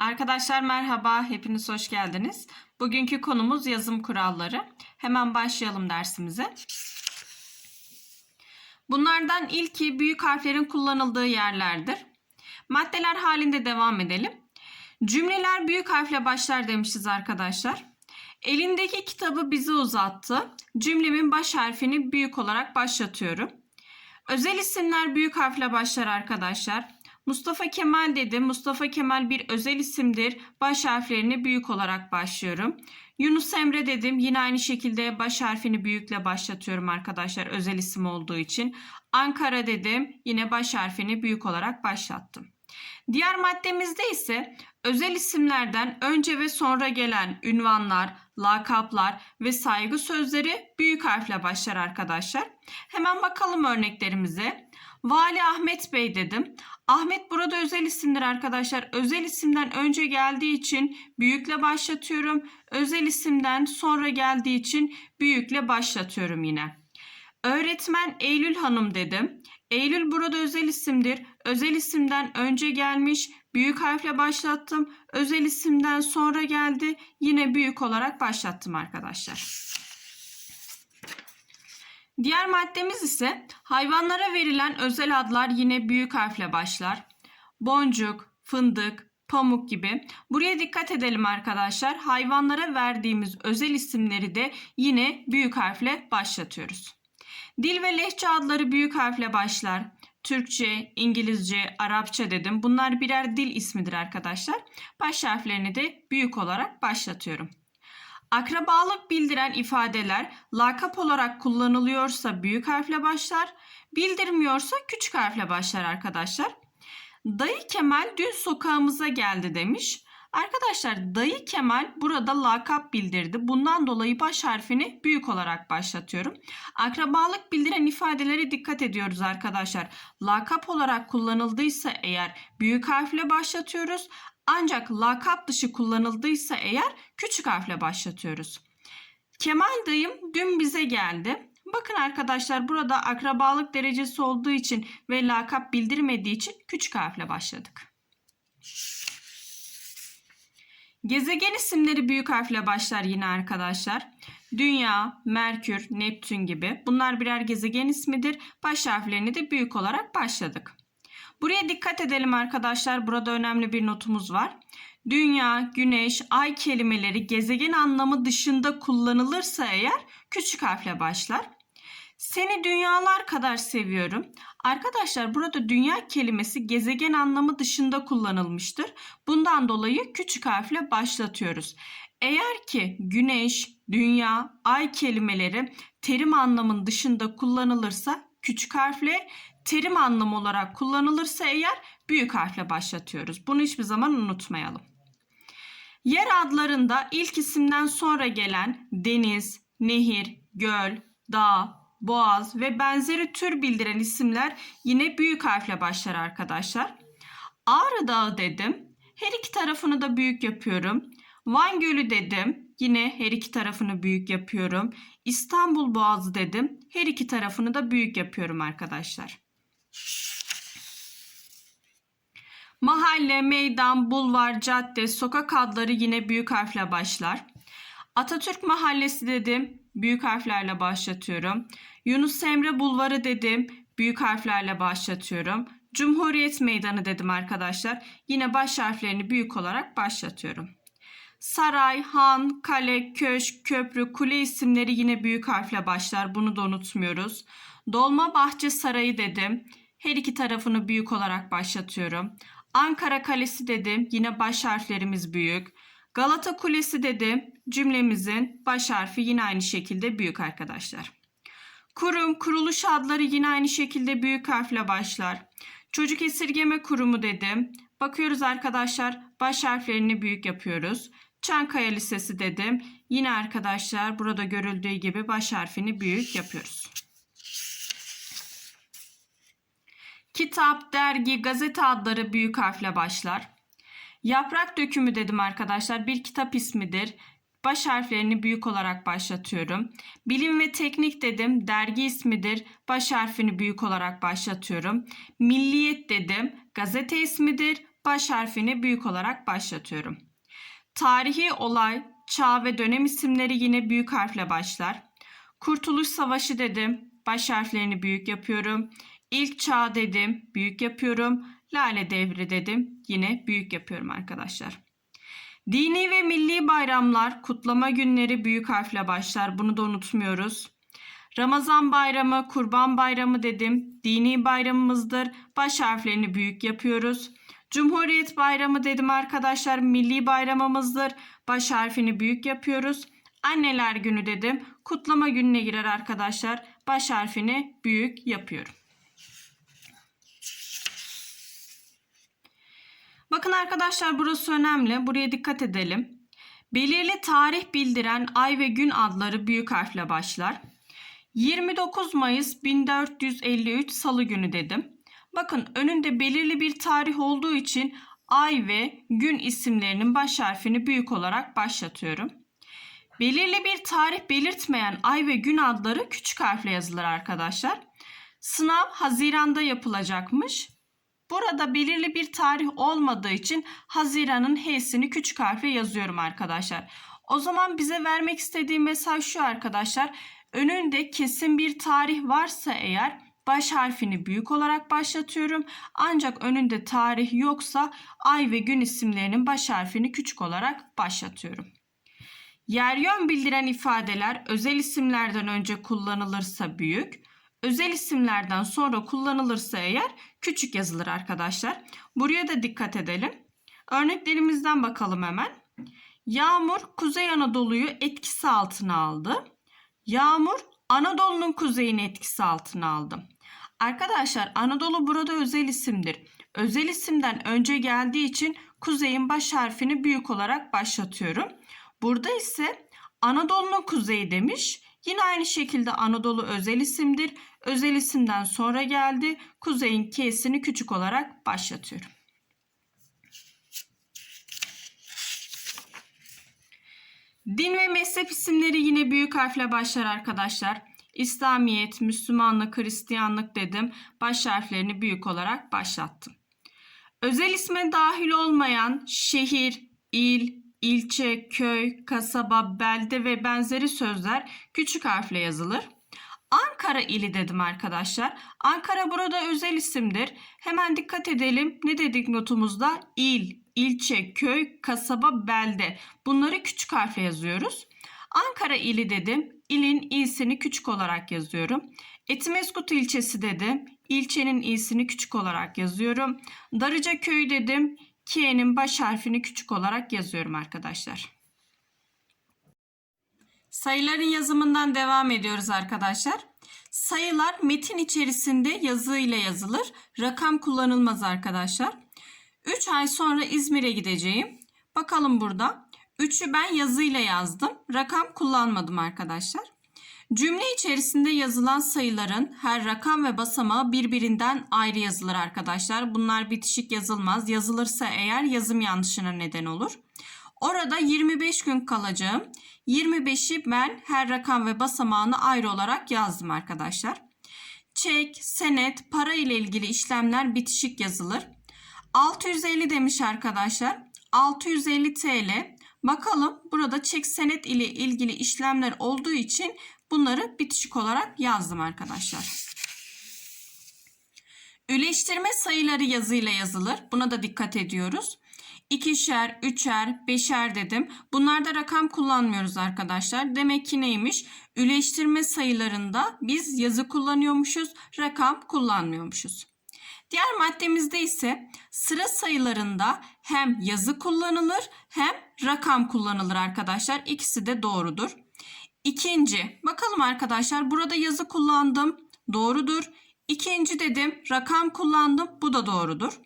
Arkadaşlar merhaba, hepiniz hoş geldiniz. Bugünkü konumuz yazım kuralları. Hemen başlayalım dersimize. Bunlardan ilki büyük harflerin kullanıldığı yerlerdir. Maddeler halinde devam edelim. Cümleler büyük harfle başlar demişiz arkadaşlar. Elindeki kitabı bize uzattı. Cümlemin baş harfini büyük olarak başlatıyorum. Özel isimler büyük harfle başlar arkadaşlar. Mustafa Kemal dedi. Mustafa Kemal bir özel isimdir. Baş harflerini büyük olarak başlıyorum. Yunus Emre dedim. Yine aynı şekilde baş harfini büyükle başlatıyorum arkadaşlar. Özel isim olduğu için. Ankara dedim. Yine baş harfini büyük olarak başlattım. Diğer maddemizde ise özel isimlerden önce ve sonra gelen ünvanlar, lakaplar ve saygı sözleri büyük harfle başlar arkadaşlar. Hemen bakalım örneklerimize. Vali Ahmet Bey dedim. Ahmet burada özel isimdir arkadaşlar. Özel isimden önce geldiği için büyükle başlatıyorum. Özel isimden sonra geldiği için büyükle başlatıyorum yine. Öğretmen Eylül Hanım dedim. Eylül burada özel isimdir. Özel isimden önce gelmiş. Büyük harfle başlattım. Özel isimden sonra geldi. Yine büyük olarak başlattım arkadaşlar. Diğer maddemiz ise hayvanlara verilen özel adlar yine büyük harfle başlar. Boncuk, fındık, pamuk gibi. Buraya dikkat edelim arkadaşlar. Hayvanlara verdiğimiz özel isimleri de yine büyük harfle başlatıyoruz. Dil ve lehçe adları büyük harfle başlar. Türkçe, İngilizce, Arapça dedim. Bunlar birer dil ismidir arkadaşlar. Baş harflerini de büyük olarak başlatıyorum. Akrabalık bildiren ifadeler lakap olarak kullanılıyorsa büyük harfle başlar, bildirmiyorsa küçük harfle başlar arkadaşlar. Dayı Kemal dün sokağımıza geldi demiş. Arkadaşlar dayı Kemal burada lakap bildirdi. Bundan dolayı baş harfini büyük olarak başlatıyorum. Akrabalık bildiren ifadelere dikkat ediyoruz arkadaşlar. Lakap olarak kullanıldıysa eğer büyük harfle başlatıyoruz. Ancak lakap dışı kullanıldıysa eğer küçük harfle başlatıyoruz. Kemal dayım dün bize geldi. Bakın arkadaşlar burada akrabalık derecesi olduğu için ve lakap bildirmediği için küçük harfle başladık. Gezegen isimleri büyük harfle başlar yine arkadaşlar. Dünya, Merkür, Neptün gibi bunlar birer gezegen ismidir. Baş harflerini de büyük olarak başladık. Buraya dikkat edelim arkadaşlar. Burada önemli bir notumuz var. Dünya, güneş, ay kelimeleri gezegen anlamı dışında kullanılırsa eğer küçük harfle başlar. Seni dünyalar kadar seviyorum. Arkadaşlar burada dünya kelimesi gezegen anlamı dışında kullanılmıştır. Bundan dolayı küçük harfle başlatıyoruz. Eğer ki güneş, dünya, ay kelimeleri terim anlamın dışında kullanılırsa küçük harfle, terim anlamı olarak kullanılırsa eğer büyük harfle başlatıyoruz. Bunu hiçbir zaman unutmayalım. Yer adlarında ilk isimden sonra gelen deniz, nehir, göl, dağ, boğaz ve benzeri tür bildiren isimler yine büyük harfle başlar arkadaşlar. Ağrı Dağı dedim. Her iki tarafını da büyük yapıyorum. Van Gölü dedim. Yine her iki tarafını büyük yapıyorum. İstanbul Boğazı dedim. Her iki tarafını da büyük yapıyorum arkadaşlar. Mahalle, meydan, bulvar, cadde, sokak adları yine büyük harfle başlar. Atatürk Mahallesi dedim. Büyük harflerle başlatıyorum. Yunus Emre Bulvarı dedim. Büyük harflerle başlatıyorum. Cumhuriyet Meydanı dedim arkadaşlar. Yine baş harflerini büyük olarak başlatıyorum. Saray, han, kale, köşk, köprü, kule isimleri yine büyük harfle başlar. Bunu da unutmuyoruz. Dolmabahçe Sarayı dedim. Her iki tarafını büyük olarak başlatıyorum. Ankara Kalesi dedim. Yine baş harflerimiz büyük. Galata Kulesi dedim. Cümlemizin baş harfi yine aynı şekilde büyük arkadaşlar. Kurum, kuruluş adları yine aynı şekilde büyük harfle başlar. Çocuk esirgeme kurumu dedim. Bakıyoruz arkadaşlar baş harflerini büyük yapıyoruz. Çankaya Lisesi dedim. Yine arkadaşlar burada görüldüğü gibi baş harfini büyük yapıyoruz. Kitap, dergi, gazete adları büyük harfle başlar. Yaprak dökümü dedim arkadaşlar. Bir kitap ismidir. Baş harflerini büyük olarak başlatıyorum. Bilim ve teknik dedim. Dergi ismidir. Baş harfini büyük olarak başlatıyorum. Milliyet dedim. Gazete ismidir. baş harfini büyük olarak başlatıyorum. Tarihi olay, çağ ve dönem isimleri yine büyük harfle başlar. Kurtuluş Savaşı dedim, baş harflerini büyük yapıyorum. İlk çağ dedim, büyük yapıyorum. Lale Devri dedim, yine büyük yapıyorum arkadaşlar. Dini ve milli bayramlar, kutlama günleri büyük harfle başlar. Bunu da unutmuyoruz. Ramazan bayramı, kurban bayramı dedim. Dini bayramımızdır. Baş harflerini büyük yapıyoruz. Cumhuriyet bayramı dedim arkadaşlar. Milli bayramımızdır. Baş harfini büyük yapıyoruz. Anneler günü dedim. Kutlama gününe girer arkadaşlar. Baş harfini büyük yapıyorum. Bakın arkadaşlar burası önemli. Buraya dikkat edelim. Belirli tarih bildiren ay ve gün adları büyük harfle başlar. 29 Mayıs 1453 Salı günü dedim. Bakın önünde belirli bir tarih olduğu için ay ve gün isimlerinin baş harfini büyük olarak başlatıyorum. Belirli bir tarih belirtmeyen ay ve gün adları küçük harfle yazılır arkadaşlar. Sınav Haziran'da yapılacakmış. Burada belirli bir tarih olmadığı için Haziran'ın H'sini küçük harfle yazıyorum arkadaşlar. O zaman bize vermek istediği mesaj şu arkadaşlar. Önünde kesin bir tarih varsa eğer baş harfini büyük olarak başlatıyorum. Ancak önünde tarih yoksa ay ve gün isimlerinin baş harfini küçük olarak başlatıyorum. Yer yön bildiren ifadeler özel isimlerden önce kullanılırsa büyük, özel isimlerden sonra kullanılırsa eğer küçük yazılır arkadaşlar. Buraya da dikkat edelim. Örneklerimizden bakalım hemen. Yağmur Kuzey Anadolu'yu etkisi altına aldı. Yağmur Anadolu'nun kuzeyini etkisi altına aldı. Arkadaşlar Anadolu burada özel isimdir. Özel isimden önce geldiği için kuzeyin baş harfini büyük olarak başlatıyorum. Burada ise Anadolu'nun kuzeyi demiş. Yine aynı şekilde Anadolu özel isimdir. Özel isimden sonra geldi. Kuzeyin K'sini küçük olarak başlatıyorum. Din ve mezhep isimleri yine büyük harfle başlar arkadaşlar. İslamiyet, Müslümanlık, Hristiyanlık dedim. Baş harflerini büyük olarak başlattım. Özel isme dahil olmayan şehir, il, ilçe, köy, kasaba, belde ve benzeri sözler küçük harfle yazılır. Ankara ili dedim arkadaşlar. Ankara burada özel isimdir. Hemen dikkat edelim. Ne dedik notumuzda? İl, ilçe, köy, kasaba, belde. Bunları küçük harfle yazıyoruz. Ankara ili dedim. İlin i'sini küçük olarak yazıyorum. Etimeskut ilçesi dedim. İlçenin i'sini küçük olarak yazıyorum. Darıca köyü dedim. K'nin baş harfini küçük olarak yazıyorum arkadaşlar. Sayıların yazımından devam ediyoruz arkadaşlar. Sayılar metin içerisinde yazı ile yazılır. Rakam kullanılmaz arkadaşlar. 3 ay sonra İzmir'e gideceğim. Bakalım burada. 3'ü ben yazıyla yazdım. Rakam kullanmadım arkadaşlar. Cümle içerisinde yazılan sayıların her rakam ve basamağı birbirinden ayrı yazılır arkadaşlar. Bunlar bitişik yazılmaz. Yazılırsa eğer yazım yanlışına neden olur. Orada 25 gün kalacağım. 25'i ben her rakam ve basamağını ayrı olarak yazdım arkadaşlar. Çek, senet, para ile ilgili işlemler bitişik yazılır. 650 demiş arkadaşlar. 650 TL. Bakalım burada çek senet ile ilgili işlemler olduğu için bunları bitişik olarak yazdım arkadaşlar. Üleştirme sayıları yazıyla yazılır. Buna da dikkat ediyoruz. İkişer, üçer, beşer dedim. Bunlarda rakam kullanmıyoruz arkadaşlar. Demek ki neymiş? Üleştirme sayılarında biz yazı kullanıyormuşuz, rakam kullanmıyormuşuz. Diğer maddemizde ise sıra sayılarında hem yazı kullanılır hem rakam kullanılır arkadaşlar. İkisi de doğrudur. İkinci, bakalım arkadaşlar burada yazı kullandım. Doğrudur. İkinci dedim, rakam kullandım. Bu da doğrudur.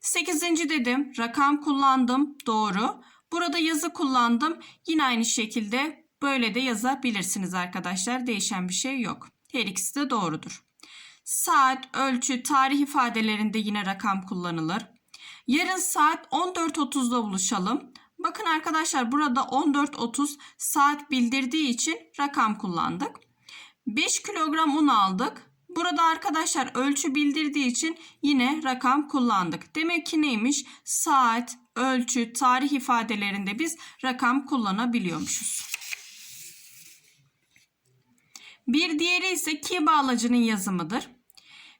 Sekizinci dedim, rakam kullandım. Doğru. Burada yazı kullandım. Yine aynı şekilde böyle de yazabilirsiniz arkadaşlar. Değişen bir şey yok. Her ikisi de doğrudur. Saat, ölçü, tarih ifadelerinde yine rakam kullanılır. Yarın saat 14.30'da buluşalım. Bakın arkadaşlar burada 14.30 saat bildirdiği için rakam kullandık. 5 kilogram un aldık. Burada arkadaşlar ölçü bildirdiği için yine rakam kullandık. Demek ki neymiş? Saat, ölçü, tarih ifadelerinde biz rakam kullanabiliyormuşuz. Bir diğeri ise ki bağlacının yazımıdır.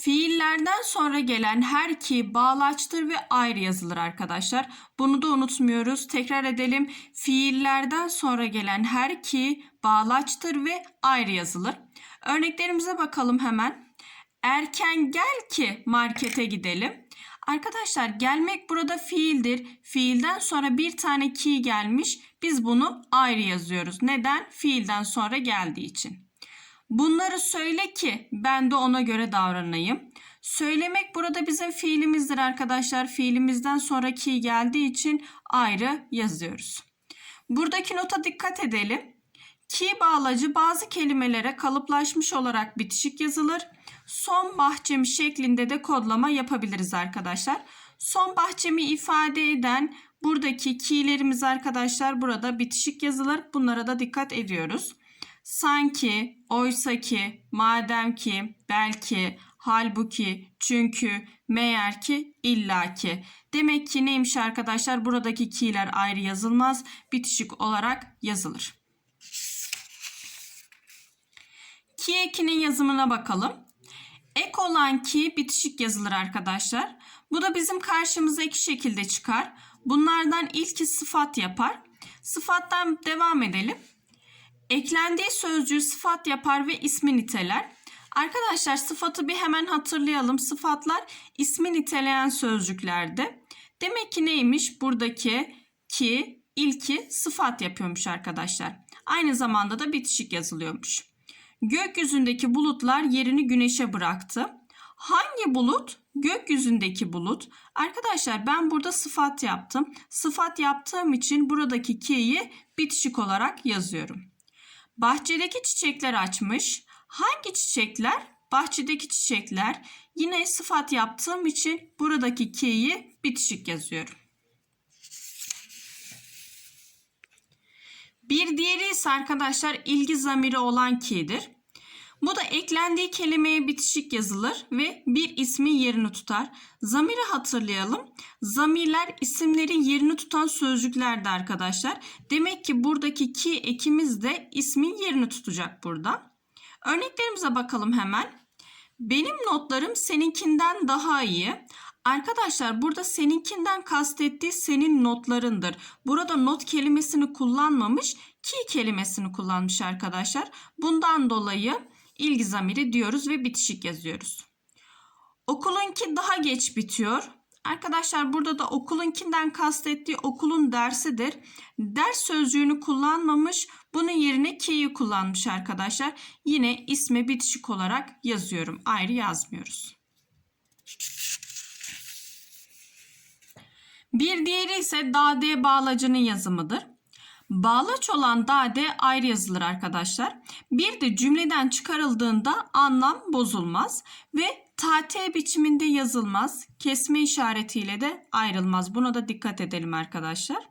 Fiillerden sonra gelen her ki bağlaçtır ve ayrı yazılır arkadaşlar. Bunu da unutmuyoruz. Tekrar edelim. Fiillerden sonra gelen her ki bağlaçtır ve ayrı yazılır. Örneklerimize bakalım hemen. Erken gel ki markete gidelim. Arkadaşlar gelmek burada fiildir. Fiilden sonra bir tane ki gelmiş. Biz bunu ayrı yazıyoruz. Neden? Fiilden sonra geldiği için. Bunları söyle ki ben de ona göre davranayım. Söylemek burada bizim fiilimizdir arkadaşlar. Fiilimizden sonraki geldiği için ayrı yazıyoruz. Buradaki nota dikkat edelim. Ki bağlacı bazı kelimelere kalıplaşmış olarak bitişik yazılır. Son bahçemi şeklinde de kodlama yapabiliriz arkadaşlar. Son bahçemi ifade eden buradaki ki'lerimiz arkadaşlar burada bitişik yazılır. Bunlara da dikkat ediyoruz sanki, oysaki, madem ki, belki, halbuki, çünkü, meğer ki, illaki. Demek ki neymiş arkadaşlar? Buradaki ki'ler ayrı yazılmaz, bitişik olarak yazılır. Ki ekinin yazımına bakalım. Ek olan ki bitişik yazılır arkadaşlar. Bu da bizim karşımıza iki şekilde çıkar. Bunlardan ilki sıfat yapar. Sıfattan devam edelim. Eklendiği sözcüğü sıfat yapar ve ismi niteler. Arkadaşlar sıfatı bir hemen hatırlayalım. Sıfatlar ismi niteleyen sözcüklerdi. Demek ki neymiş? Buradaki ki ilki sıfat yapıyormuş arkadaşlar. Aynı zamanda da bitişik yazılıyormuş. Gökyüzündeki bulutlar yerini güneşe bıraktı. Hangi bulut? Gökyüzündeki bulut. Arkadaşlar ben burada sıfat yaptım. Sıfat yaptığım için buradaki ki'yi bitişik olarak yazıyorum. Bahçedeki çiçekler açmış. Hangi çiçekler? Bahçedeki çiçekler. Yine sıfat yaptığım için buradaki ki'yi bitişik yazıyorum. Bir diğeri ise arkadaşlar ilgi zamiri olan ki'dir. Bu da eklendiği kelimeye bitişik yazılır ve bir ismin yerini tutar. Zamiri hatırlayalım. Zamirler isimlerin yerini tutan sözcüklerdi arkadaşlar. Demek ki buradaki ki ekimiz de ismin yerini tutacak burada. Örneklerimize bakalım hemen. Benim notlarım seninkinden daha iyi. Arkadaşlar burada seninkinden kastettiği senin notlarındır. Burada not kelimesini kullanmamış, ki kelimesini kullanmış arkadaşlar. Bundan dolayı ilgi zamiri diyoruz ve bitişik yazıyoruz. Okulunki daha geç bitiyor. Arkadaşlar burada da okulunkinden kastettiği okulun dersidir. Ders sözcüğünü kullanmamış. Bunun yerine ki'yi kullanmış arkadaşlar. Yine isme bitişik olarak yazıyorum. Ayrı yazmıyoruz. Bir diğeri ise dade bağlacının yazımıdır. Bağlaç olan dade ayrı yazılır arkadaşlar. Bir de cümleden çıkarıldığında anlam bozulmaz ve tate biçiminde yazılmaz. Kesme işaretiyle de ayrılmaz. Buna da dikkat edelim arkadaşlar.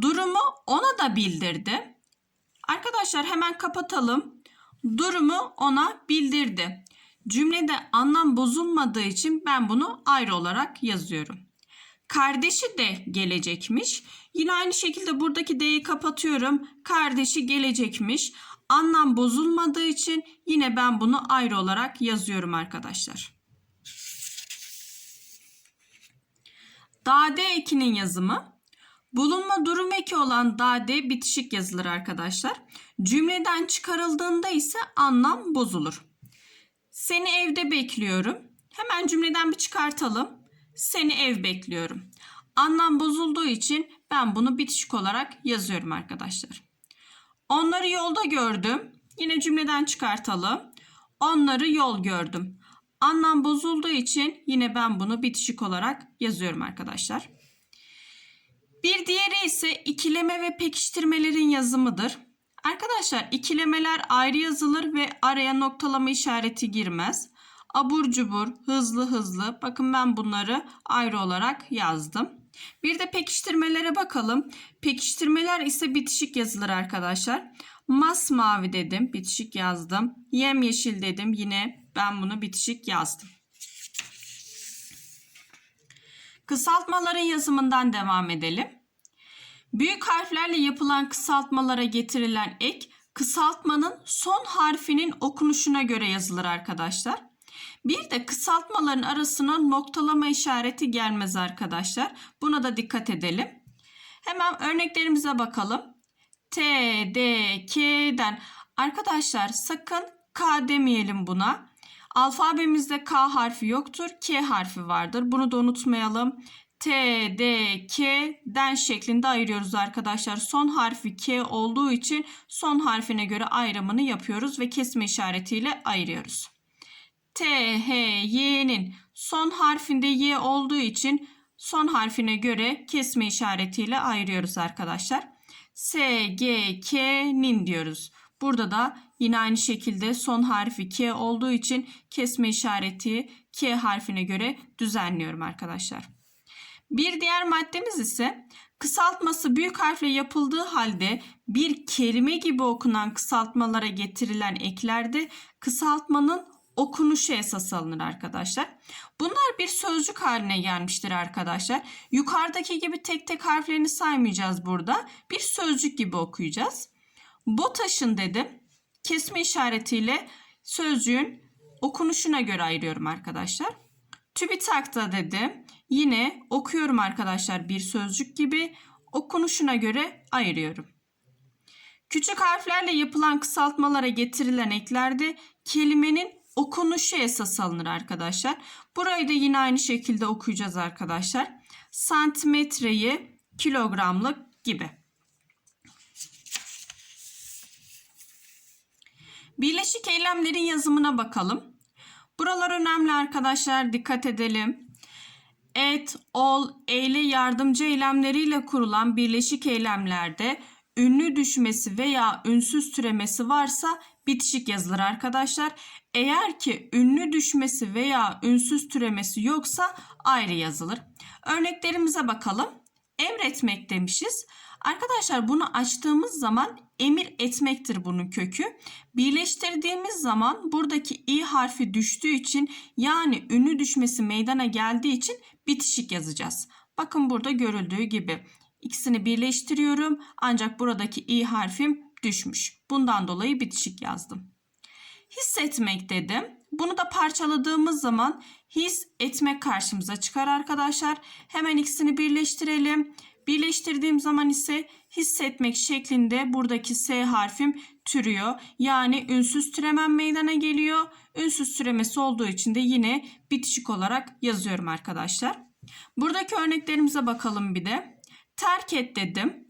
Durumu ona da bildirdi. Arkadaşlar hemen kapatalım. Durumu ona bildirdi. Cümlede anlam bozulmadığı için ben bunu ayrı olarak yazıyorum. Kardeşi de gelecekmiş. Yine aynı şekilde buradaki D'yi kapatıyorum. Kardeşi gelecekmiş. Anlam bozulmadığı için yine ben bunu ayrı olarak yazıyorum arkadaşlar. Dade ekinin yazımı. Bulunma durum eki olan dade bitişik yazılır arkadaşlar. Cümleden çıkarıldığında ise anlam bozulur. Seni evde bekliyorum. Hemen cümleden bir çıkartalım. Seni ev bekliyorum. Anlam bozulduğu için ben bunu bitişik olarak yazıyorum arkadaşlar. Onları yolda gördüm. Yine cümleden çıkartalım. Onları yol gördüm. Anlam bozulduğu için yine ben bunu bitişik olarak yazıyorum arkadaşlar. Bir diğeri ise ikileme ve pekiştirmelerin yazımıdır. Arkadaşlar ikilemeler ayrı yazılır ve araya noktalama işareti girmez. Abur cubur, hızlı hızlı. Bakın ben bunları ayrı olarak yazdım. Bir de pekiştirmelere bakalım. Pekiştirmeler ise bitişik yazılır arkadaşlar. Masmavi dedim, bitişik yazdım. Yemyeşil dedim, yine Ben bunu bitişik yazdım. Kısaltmaların yazımından devam edelim. Büyük harflerle yapılan kısaltmalara getirilen ek kısaltmanın son harfinin okunuşuna göre yazılır arkadaşlar. Bir de kısaltmaların arasına noktalama işareti gelmez arkadaşlar. Buna da dikkat edelim. Hemen örneklerimize bakalım. T, D, K'den. Arkadaşlar sakın K demeyelim buna. Alfabemizde K harfi yoktur. K harfi vardır. Bunu da unutmayalım. T, D, K, den şeklinde ayırıyoruz arkadaşlar. Son harfi K olduğu için son harfine göre ayrımını yapıyoruz ve kesme işaretiyle ayırıyoruz. T, H, Y'nin son harfinde Y olduğu için son harfine göre kesme işaretiyle ayırıyoruz arkadaşlar. S, G, K'nin diyoruz. Burada da yine aynı şekilde son harfi K olduğu için kesme işareti K harfine göre düzenliyorum arkadaşlar. Bir diğer maddemiz ise kısaltması büyük harfle yapıldığı halde bir kelime gibi okunan kısaltmalara getirilen eklerde kısaltmanın okunuşu esas alınır arkadaşlar. Bunlar bir sözcük haline gelmiştir arkadaşlar. Yukarıdaki gibi tek tek harflerini saymayacağız burada. Bir sözcük gibi okuyacağız. BOTAŞ'ın dedim. Kesme işaretiyle sözcüğün okunuşuna göre ayırıyorum arkadaşlar. TÜBİTAK'ta dedim. Yine okuyorum arkadaşlar bir sözcük gibi okunuşuna göre ayırıyorum. Küçük harflerle yapılan kısaltmalara getirilen eklerde kelimenin okunuşu esas alınır arkadaşlar. Burayı da yine aynı şekilde okuyacağız arkadaşlar. Santimetreyi kilogramlık gibi. Birleşik eylemlerin yazımına bakalım. Buralar önemli arkadaşlar dikkat edelim. Et, ol, eyle yardımcı eylemleriyle kurulan birleşik eylemlerde ünlü düşmesi veya ünsüz türemesi varsa bitişik yazılır arkadaşlar. Eğer ki ünlü düşmesi veya ünsüz türemesi yoksa ayrı yazılır. Örneklerimize bakalım. Emretmek demişiz. Arkadaşlar bunu açtığımız zaman emir etmektir bunun kökü. Birleştirdiğimiz zaman buradaki i harfi düştüğü için yani ünlü düşmesi meydana geldiği için bitişik yazacağız. Bakın burada görüldüğü gibi ikisini birleştiriyorum ancak buradaki i harfim düşmüş. Bundan dolayı bitişik yazdım. Hissetmek dedim. Bunu da parçaladığımız zaman his etmek karşımıza çıkar arkadaşlar. Hemen ikisini birleştirelim. Birleştirdiğim zaman ise hissetmek şeklinde buradaki S harfim türüyor. Yani ünsüz türemem meydana geliyor. Ünsüz türemesi olduğu için de yine bitişik olarak yazıyorum arkadaşlar. Buradaki örneklerimize bakalım bir de. Terk et dedim.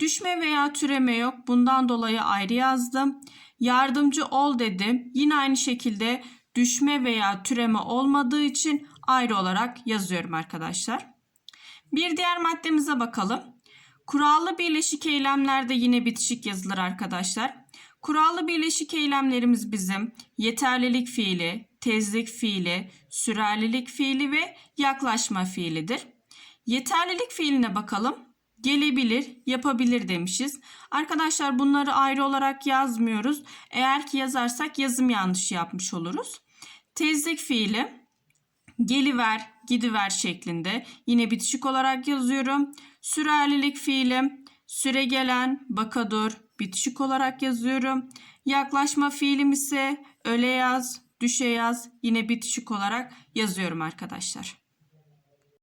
Düşme veya türeme yok. Bundan dolayı ayrı yazdım. Yardımcı ol dedim. Yine aynı şekilde düşme veya türeme olmadığı için ayrı olarak yazıyorum arkadaşlar. Bir diğer maddemize bakalım. Kurallı birleşik eylemlerde yine bitişik yazılır arkadaşlar. Kurallı birleşik eylemlerimiz bizim yeterlilik fiili, tezlik fiili, sürerlilik fiili ve yaklaşma fiilidir. Yeterlilik fiiline bakalım. Gelebilir, yapabilir demişiz. Arkadaşlar bunları ayrı olarak yazmıyoruz. Eğer ki yazarsak yazım yanlışı yapmış oluruz. Tezlik fiili geliver, gidiver şeklinde yine bitişik olarak yazıyorum. Sürerlilik fiilim süre gelen, bakadur bitişik olarak yazıyorum. Yaklaşma fiilim ise öle yaz, düşe yaz yine bitişik olarak yazıyorum arkadaşlar.